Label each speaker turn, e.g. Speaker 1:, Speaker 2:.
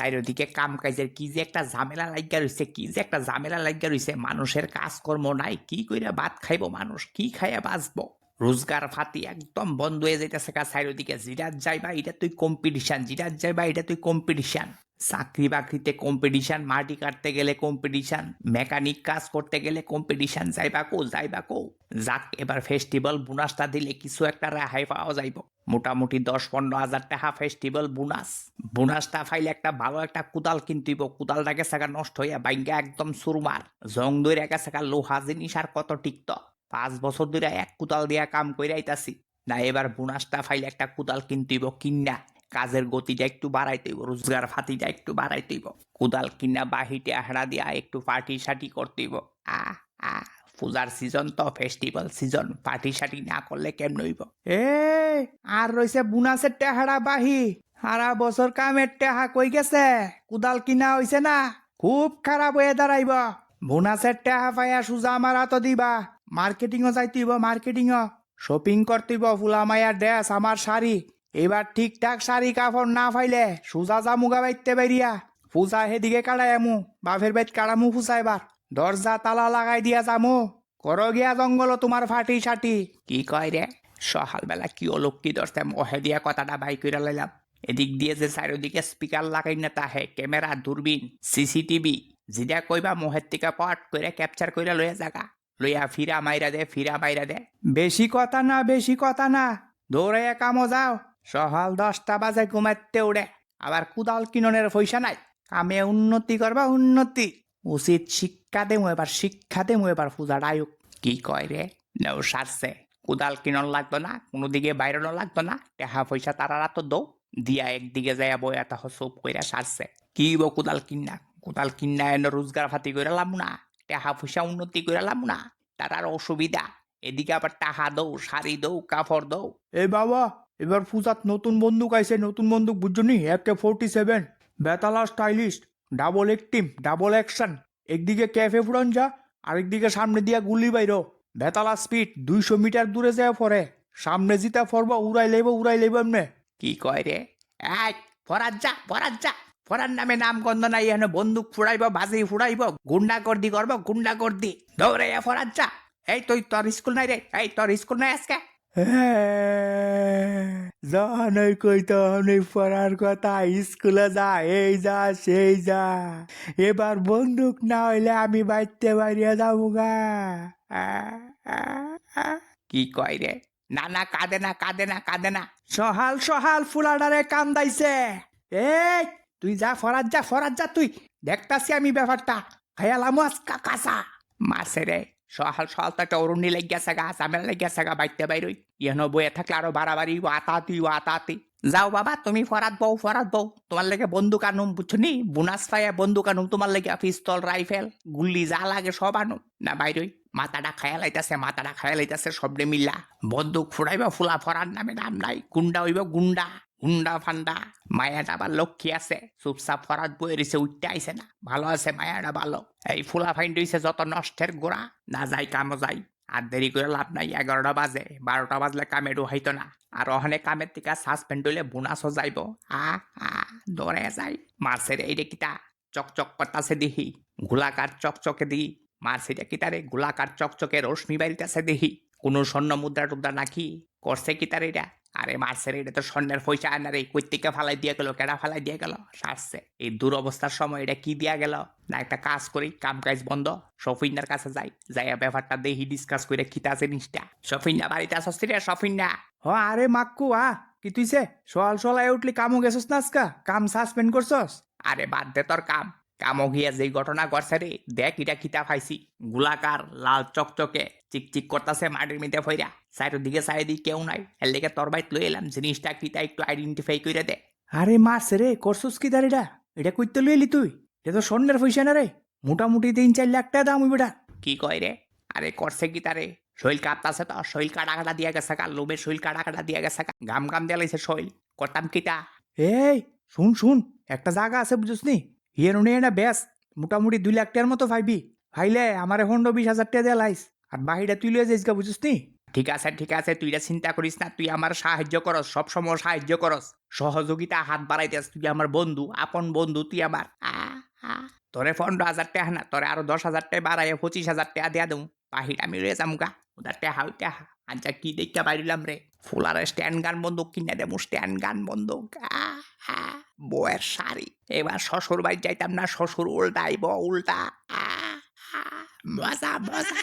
Speaker 1: চারিদিকে কাম কাজের কি যে একটা ঝামেলা লাগিয়া রয়েছে কি যে একটা ঝামেলা লাগিয়া রয়েছে মানুষের কাজকর্ম নাই কি কইরা ভাত খাইব মানুষ কি খাইয়া বাঁচবো রোজগার ফাতি একদম বন্ধ হয়ে যাইতেছে কা চারিদিকে। জিরাত যাইবা এটা তুই কম্পিটিশন জিরাত যাইবা এটা তুই কম্পিটিশন চাকরি বাকরিতে কম্পিটিশন মাটি কাটতে গেলে কম্পিটিশন মেকানিক কাজ করতে গেলে কম্পিটিশন যাইবা কো যাইবা কো। যাক, এবার ফেস্টিভ্যাল বোনাসটা দিলে কিছু একটা রেহাই পাওয়া যাইব। মোটামুটি দশ পনেরো হাজার টাকা ফেস্টিভ্যাল বোনাস বোনাসটা ফাইলে একটা ভালো একটা কুদাল কিনতিব। কুদালটাকে সাকা নষ্ট হইয়া বাইঙ্গা একদম সুরমার। জং গেছে সাকা লোহা জিনিস আর কত টিকত পাঁচ বছর ধরে এক কুদাল দিয়া কাম কইরা আইতাছি। না, এবার বোনাসটা ফাইলে একটা কুদাল কিনতিব কিনা কাজের গতিটা একটু বাড়াইতেইব রোজগার ফাতিটা একটু বাড়াইতেইব কুদাল কিনা বাহিতে আহড়া দিয়া একটু পার্টি সাটি করতেইব আ আ পূজার সিজন তো ফেস্টিভ্যাল সিজন পার্টি সাটি না করলে কেমন হইব?
Speaker 2: এ আর রইছে বুনাসের টেহারা বাহি। সারা বছর কামের টেহা কই গেছে? কুদাল কিনা হইছে না? খুব খারাপ হয়ে দাঁড়াইব বোনাসের টেহা পাইয়া সুজা আমার হাত দিবা। মার্কেটিংও যাইতেইব মার্কেটিংও। শপিং করতেইব ফুলা মাইয়ার ড্রেস আমার শাড়ি। এবার ঠিকঠাক শাড়ি কাপড় না পাইলে সুজা জামুগা বাইতে বেরিয়া। পূজা হেদিকে কাড়াই আমু, বাপের বাইত কাড়ামু ফুজা এবার। দরজা, তালা লাগাই দিয়া যামু করো গিয়া জঙ্গল তোমার ফাটি সাটি।
Speaker 1: কি কয় রে? সকালবেলা কি অলক্ষী দশটা মহে দিয়া কথাটা বাই কইরা লাইলাম। এদিক দিয়ে যে চারিদিকে স্পিকার লাগাই না তাহে ক্যামেরা দূরবীন সিসিটিভি যেটা কইবা মহের থেকে পট করে ক্যাপচার কইরা লইয়া জাগা লইয়া ফিরা মাইরা দে ফিরা মাইরা দে।
Speaker 2: বেশি কথা না বেশি কথা না। দৌড়াইয়া কামো যাও। সকাল দশটা বাজে ঘুমাইতে উড়ে। আবার কুদাল কিননের পয়সা নাই। কামে উন্নতি করবা উন্নতি। উচিত শিক্ষা দেমু এবার শিক্ষা দেমু এবার পূজার আয়ুক।
Speaker 1: কি কয় রে? নেও সারছে। কোদাল কিনন লাগতো না কোনো দিকে বাইরানো লাগতো না। টেহা পয়সা তারারা তো দৌ। দিয়া একদিকে যাইয়া বইয়া তাহ সব কইরা সারছে। কি বো কোদাল কিনা কোদাল কিনা এনে রোজগার ফাতি করে লাভ না। টেহা পয়সা উন্নতি করে লাম না তারার অসুবিধা। এদিকে আবার টাহা দৌ শাড়ি দৌ কাপড় দৌ।
Speaker 2: এ বাবা এবার পূজাত নতুন বন্দুক আইছে নতুন বন্দুক বুঝছ নি? একে ফোরটি সেভেন বেতালা স্টাইলিস্ট ডাবল একটিম ডাবল অ্যাকশন একদিকে ক্যাফে ফুরন যা আরেকদিকে সামনে দিয়া গুলি বাইরো। বেতালা স্পিড দুইশো মিটার দূরে যায় পরে সামনে জিতা ফরবা উড়াই লইব উড়াই লইব এমনে।
Speaker 1: কি কয় রে? এক ফরাজ যা ফরাজ যা। ফরার নামে নাম গন্ধ নাই এখানে বন্দুক ফুড়াইব বাজি ফুড়াইব গুন্ডা করদি করব গুন্ডা করদি দৌড়ে ফরাজ যা। এই তুই তোর স্কুল নাই রে এই তোর স্কুল নাই আজকে।
Speaker 2: জানাই পড়ার কথা স্কুলে যা এই যা সেই যা। এবার বন্দুক না হইলে আমি বাইতে বাড়িয়ে যাব গা।
Speaker 1: কি কয় রে? না না কাঁদে না কাঁদে না কাঁদে না।
Speaker 2: সহাল সহাল ফুলাডারে কান্দাইছে। এই তুই যা ফরাজ যা ফরাজ, যা তুই। দেখতাছি আমি ব্যাপারটা। খেয়ালাম আজকা কাঁচা
Speaker 1: মারছে রে। সহাল সহাল তো একটা অরুণি লেগেছে গা, ঝামেলা লেগেছে গা, বাইতে বাইরই ইহনো বইয়ে থাকলে আরও বাড়াবাড়ি ও আতাতি আতাতি যাও বাবা, তুমি ফরাত বউ ফরাত বউ। তোমার লেগে বন্দুক আনুম, বুঝছ নি? বোনাস পাইয়া বন্দুক আনুম, তোমার লেগে পিস্তল, রাইফেল, গুল্লি যা লাগে সব আনুম। না বাইরই মাথাটা খায়া লাইতাছে, মাথাটা খায়া লাইতাছে সবডে মিল্লা বন্দুক ফুরাইবা ফুলা ফরার নামে নাম নাই। গুন্ডা হইব গুন্ডা হুন্ডা ফান্ডা, মায়াটা আবার লক্ষ্মী আছে। চুপচাপ ফরাত বয়ে রয়েছে, উঠতে আইছে না। ভালো আছে, মায়াটা ভালো। এই ফুলা ফাইন রয়েছে যত নষ্টের গোড়া, না যাই কামও যাই। আর দেরি করে লাভ নাই, এগারোটা বাজে, বারোটা বাজলে কামে হইতো না। আর ওখানে কামের থেকে সাসপেন্ড হইলে বোনাসও যাইব। আ আ দৌড়ে যাই। মার্সের এইটা কিতা? চকচক করতাছে দিহি। গোলাকার চকচকে দিহি। মার্সিটা কিতারে গোলাকার চকচকে রশ্মি বাড়িতেছে দিহি। কোনো স্বর্ণ মুদ্রা টুদ্রা নাকি? করছে কিতার এটা? আরে মার্সের এটা তো স্বর্ণের পয়সা আনার এই কৈতিকে ফালাই দিয়ে গেল কেডা ফালাই দিয়ে গেল? সারছে। এই দুরবস্থার সময় এটা কি দিয়া গেল? না একটা কাজ করি কাম কাজ বন্ধ সফিনার কাছে যাই। যাইয়া ব্যাপারটা দেখি ডিসকাস করে খিতা জিনিসটা। সফিনা বাড়িতে আসছি রে সফিনা
Speaker 2: হ আরে মাক্কু আ কি তুইছে? সকাল সকাল উঠলি কামও গেছস না আজকা? কাম সাসপেন্ড করছস?
Speaker 1: আরে বাদ দে তোর কাম। কামো গিয়া যেই ঘটনা ঘটছে রে দেখ এটা কিতা পাইছি। গোলাকার লাল চকচকে চিকচিক করতেছে মাটির মধ্যে ফইরা। সাইডের দিকে সাইডে কেউ নাই। এর লেগে তোর বাইত লই এলাম জিনিসটা কিতা একটু আইডেন্টিফাই করে দে।
Speaker 2: আরে মাস রে করছস কি দাঁড়িটা এটা? কইতে লইলি তুই? এটা তো স্বর্ণের পয়সা না রে? মোটামুটি তিন চার লাখ টাকা দাম এটা
Speaker 1: কি কয় রে? আরে করছে কি তারে? শৈল কাঁপতাছে তো শৈল কাটা কাটা দিয়া গেছে কা লোভে শৈল কাটা কাটা দিয়া গেছে কা গাম গাম দিয়া লাইছে শৈল। করতাম কিতা
Speaker 2: এই শুন শুন একটা জায়গা আছে বুঝছিস নি? হিয়ের উনি এটা বেস মোটামুটি দুই লাখ টাকার মতো পাইবি। ফাইলে আমার এখন বিশ হাজার টাকা দেয়া লাইস। আর বাহিরে তুই লিয়ে যাইস গা বুঝছিস নি?
Speaker 1: ঠিক আছে ঠিক আছে তুই এটা চিন্তা করিস না, তুই আমার সাহায্য করস সবসময় সাহায্য করস। সহযোগিতা, হাত বাড়াইতেস তুই আমার বন্ধু, আপন বন্ধু, তুই আমার। তোরে পনেরো হাজার টাকা না, তোরে আরও দশ হাজার টাকা বাড়াই পঁচিশ হাজার টাকা দেয়া দেবো। বাহির আমি রয়ে যামগা ওদের টেহা ওই টেহা আচ্ছা কি দেখা বাইরিলাম রে? ফুলার স্ট্যান্ড গান বন্দুক কিনে দেবো স্ট্যান্ড গান আ। বউয়ের শাড়ি। এবার শ্বশুর বাড়ি যাইতাম না, শ্বশুর উল্টা আইব উল্টা। মজা মজা।